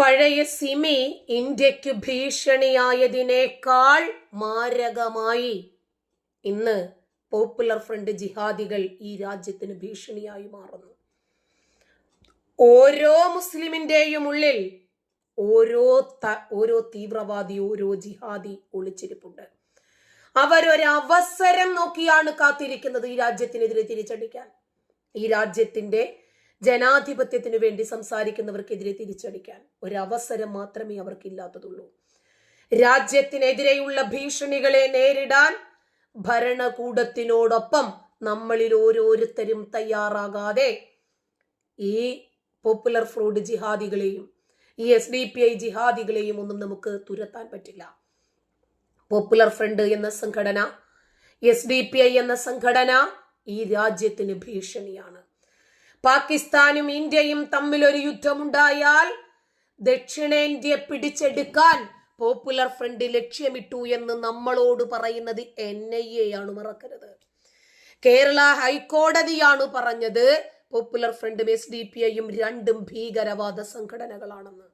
പഴയ സിമി ഇന്ത്യയ്ക്ക് ഭീഷണിയായതിനേക്കാൾ മാരകമായി. ഇന്ന് പോപ്പുലർ ഫ്രണ്ട് ജിഹാദികൾ ഈ രാജ്യത്തിന് ഭീഷണിയായി മാറുന്നു. ഓരോ മുസ്ലിമിന്റെയും ഉള്ളിൽ ഓരോ ഓരോ തീവ്രവാദി ഓരോ ജിഹാദി ഒളിച്ചിരിപ്പുണ്ട്. അവരൊരവസരം നോക്കിയാണ് കാത്തിരിക്കുന്നത് ഈ രാജ്യത്തിനെതിരെ തിരിച്ചടിക്കാൻ. ഈ രാജ്യത്തിന്റെ ജനാധിപത്യത്തിനു വേണ്ടി സംസാരിക്കുന്നവർക്കെതിരെ തിരിച്ചടിക്കാൻ ഒരവസരം മാത്രമേ അവർക്കില്ലാത്തതുള്ളൂ. രാജ്യത്തിനെതിരെയുള്ള ഭീഷണികളെ നേരിടാൻ ഭരണകൂടത്തിനോടൊപ്പം നമ്മളിൽ ഓരോരുത്തരും തയ്യാറാകാതെ ഈ പോപ്പുലർ ഫ്രോഡ് ജിഹാദികളെയും ഈ എസ് ഡി പി ഐ ജിഹാദികളെയും ഒന്നും നമുക്ക് തുരത്താൻ പറ്റില്ല. പോപ്പുലർ ഫ്രണ്ട് എന്ന സംഘടന എസ് ഡി പി ഐ എന്ന സംഘടന ഈ രാജ്യത്തിന് ഭീഷണിയാണ്. പാകിസ്ഥാനും ഇന്ത്യയും തമ്മിൽ ഒരു യുദ്ധമുണ്ടായാൽ ദക്ഷിണേന്ത്യ പിടിച്ചെടുക്കാൻ പോപ്പുലർ ഫ്രണ്ട് ലക്ഷ്യമിട്ടു എന്ന് നമ്മളോട് പറയുന്നത് എൻ ഐ എ ആണ് മറക്കരുത്. കേരള ഹൈക്കോടതിയാണ് പറഞ്ഞത് പോപ്പുലർ ഫ്രണ്ടും എസ് ഡി പി ഐയും രണ്ടും ഭീകരവാദ സംഘടനകളാണെന്ന്.